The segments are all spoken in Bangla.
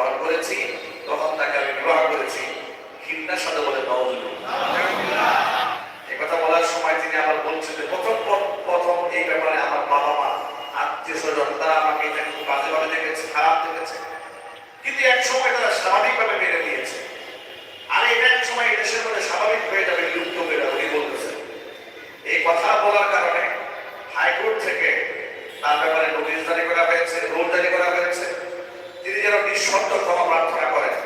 গ্রহণ করেছি, তখন তাকে আমি বিবাহ করেছি। বলে বলার সময় তিনি বলছেন যে, প্রথম প্রথম এই ব্যাপারে আমার বাবা মা, আত্মীয় স্বজন, তারা আমাকে এটা বাজেভাবে দেখেছে, খারাপ দেখেছে। কিন্তু এক সময় তারা স্বাভাবিকভাবে মেনে নিয়েছে। আর এটা এক সময় দেশের মধ্যে স্বাভাবিক হয়ে যাবে, লুপ্ত হয়ে যাবে, উনি বলতেছেন। এই কথা বলার কারণে হাইকোর্ট থেকে তার ব্যাপারে নোটিশ জারি করা হয়েছে, রোল জারি করা হয়েছে। তিনি যেন নিঃশব্দ ক্ষমা প্রার্থনা করেন।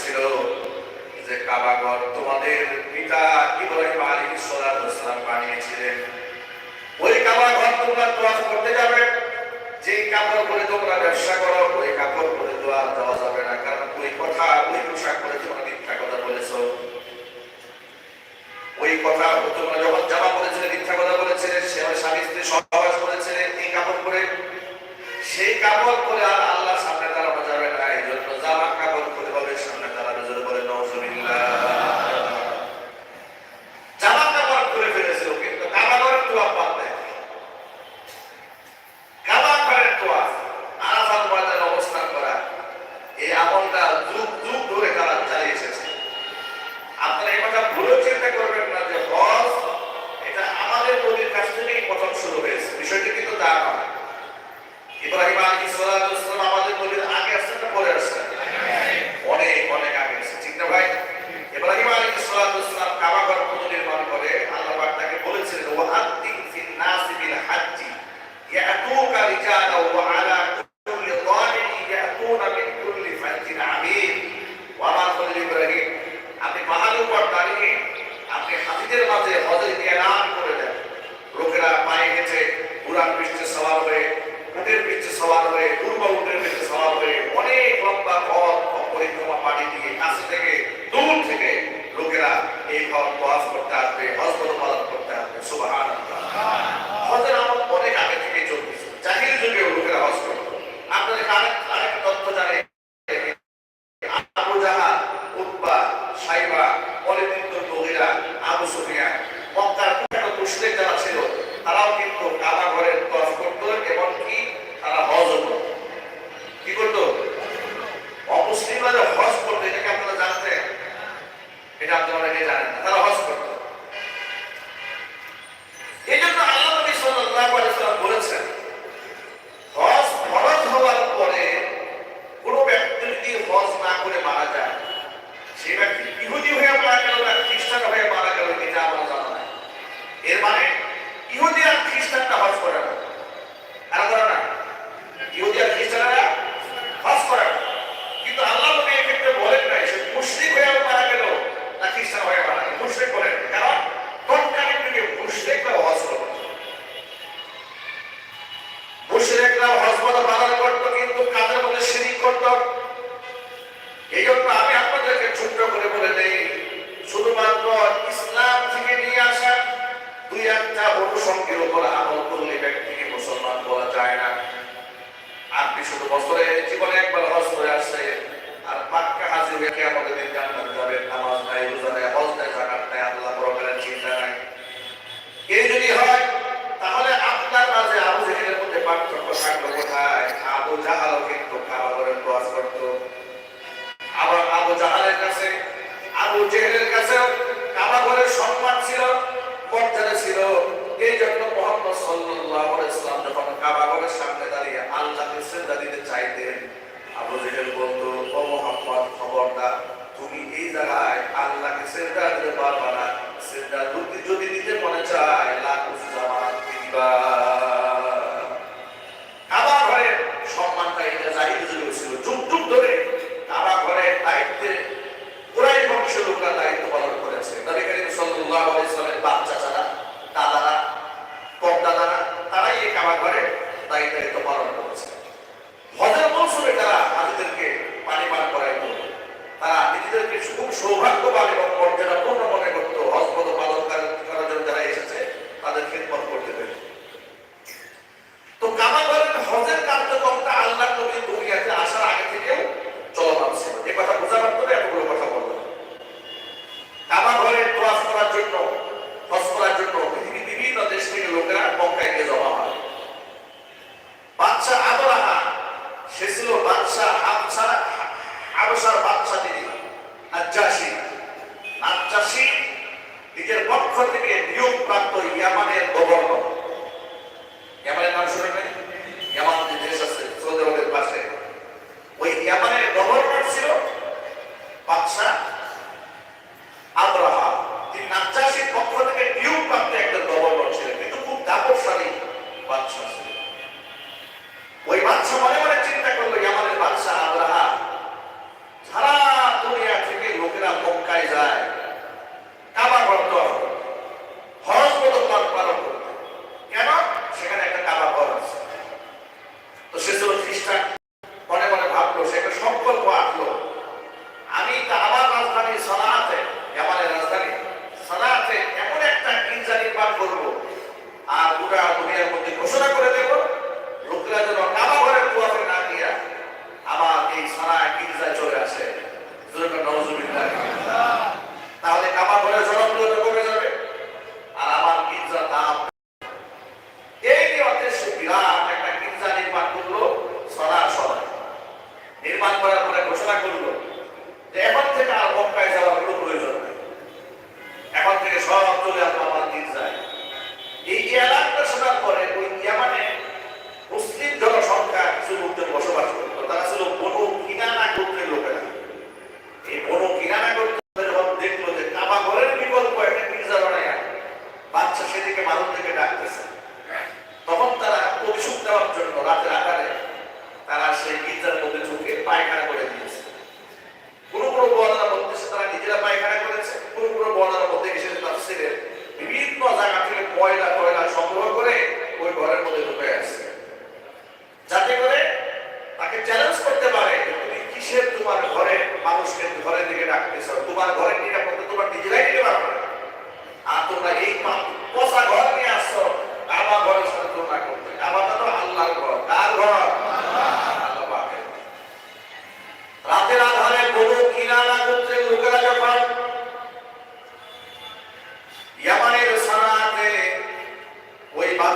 বলেছিল যে কাবাগর তোমাদের পিতা ইব্রাহিম আলী সালাম বানিয়েছিলেন। ওই কাবাগর তোমরা দোয়া করতে যাবে। যে কাপড় করে তোমরা ব্যবসা করো, ওই কাপড় পরে দোয়া দেওয়া যাবে না। কারণ ওই কথা, ওই পোশাক করে তোমরা মিথ্যা কথা বলেছ। ওই কথা তোমরা যখন জামা করেছিলে মিথ্যা কথা বলেছিলে সে স্বামী স্ত্রী সহবাস করেছিলেন এই কাপড় করে সেই কাপড় করে আর আল্লাহ সামনে الحج يأتوك رجالا وعلى كل কারেক্ট চাইতেন। আবু জেহেল বলতো, ও মোহাম্মদ, খবরদার, তুমি এই জায়গায় আল্লাহকে সেজদা দিতে পারবা না। সেজদা দুটি যদি দিতে মনে চায়, লাখ জামাত দিবা। লোকরা দায়িত্ব পালন করেছে। নবী করিম সাল্লাল্লাহু আলাইহি বাচ্চা ছাড়া দাদারা কম দাদারা তারাই এই করে তাই দায়িত্ব পালন করেছে। entrar, a vida আবচাষি নিজের পক্ষ থেকে নিয়োগ প্রাপ্ত ইয়ামানের গভর্নর। ইয়ামানের নাম ইয়ামান যে দেশ আছে, সৌদি আরবের পাশে। ওই ইয়ামানের গভর্নর ছিল বাদশাহ তিনি পক্ষ থেকে নিয়োগ প্রাপ্ত একজন গভর্নর ছিলেন, কিন্তু খুব দাপরশালী বাদশাহ ওই বাদশাহ মনে মনে চিন্তা করল, ইয়ামানের বাদশাহ আব্রাহা সারা ના પોકાઈ જાય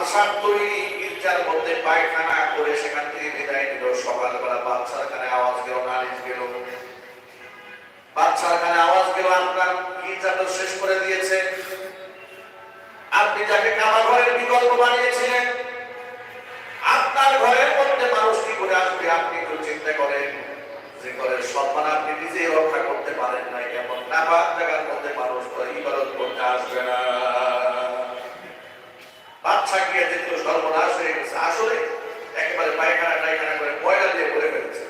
আপনার গির্জা আপনি মধ্যে মানুষ কি করে আসবে, আপনি চিন্তা করেন। যে ঘরের সম্মান আপনি নিজেই রক্ষা করতে পারেন না এমন নাফাক জায়গার মধ্যে মানুষ ইবাদত করতে আসবে না। বাচ্চা গিয়ে দেখল সর্বনাশ হয়ে গেছে, আসলে একেবারে পায়খানা টাইখানা করে পয়লা দিয়ে ভরে ফেলেছে।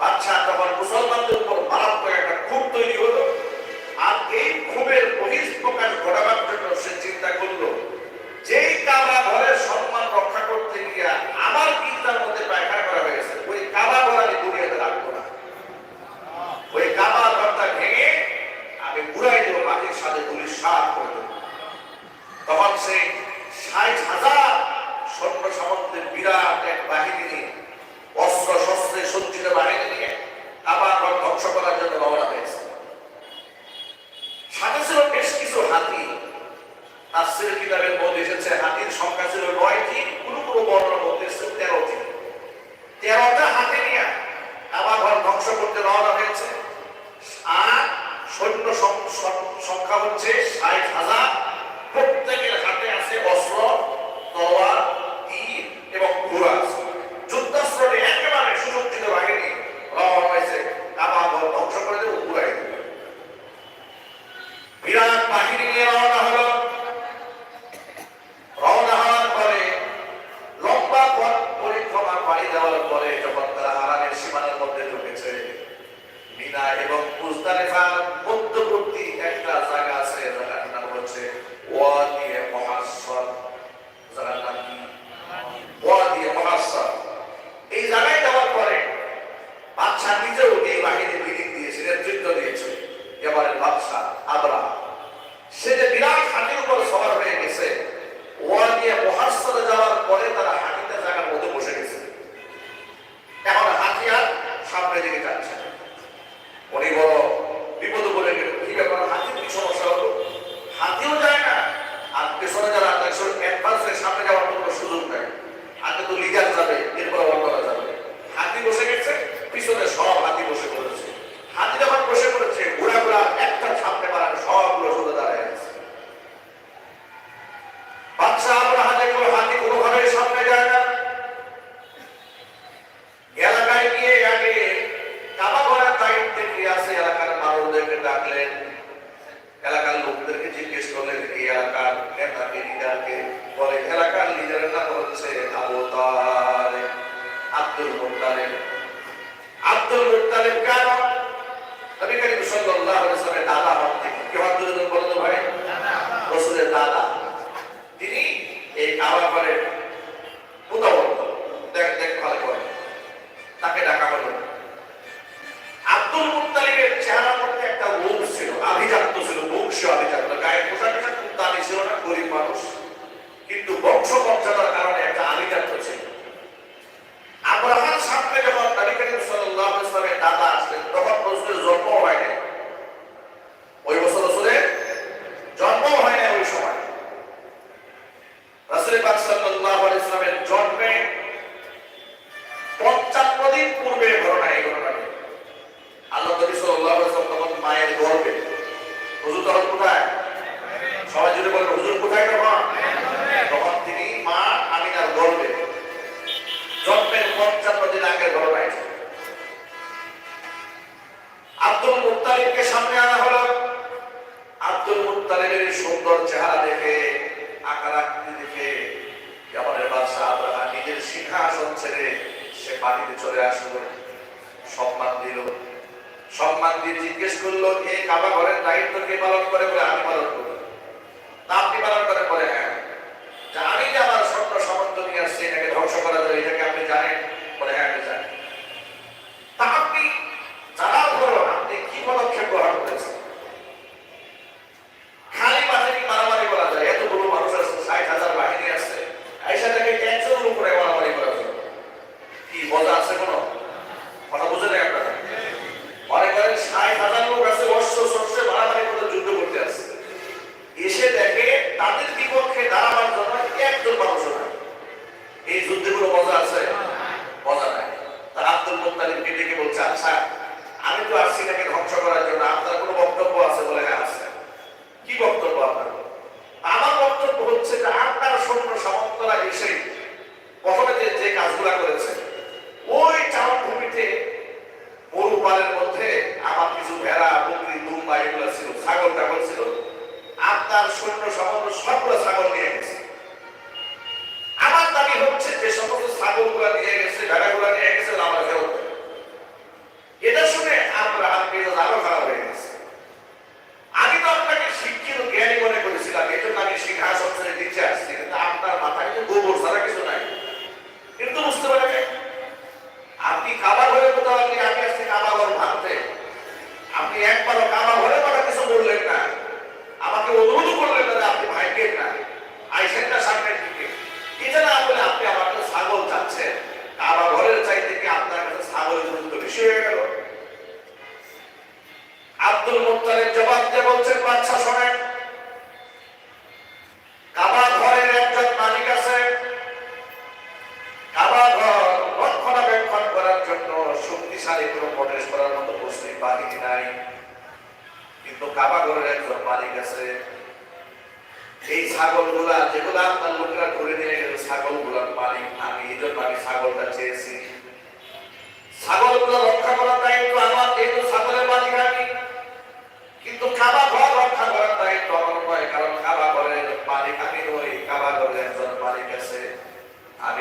বাচ্চা তখন মুসলমানদের উপর মারাত্মক একটা খুব তৈরি হলো।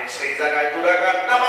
সেই জায়গায় দুরাকাত নামাজ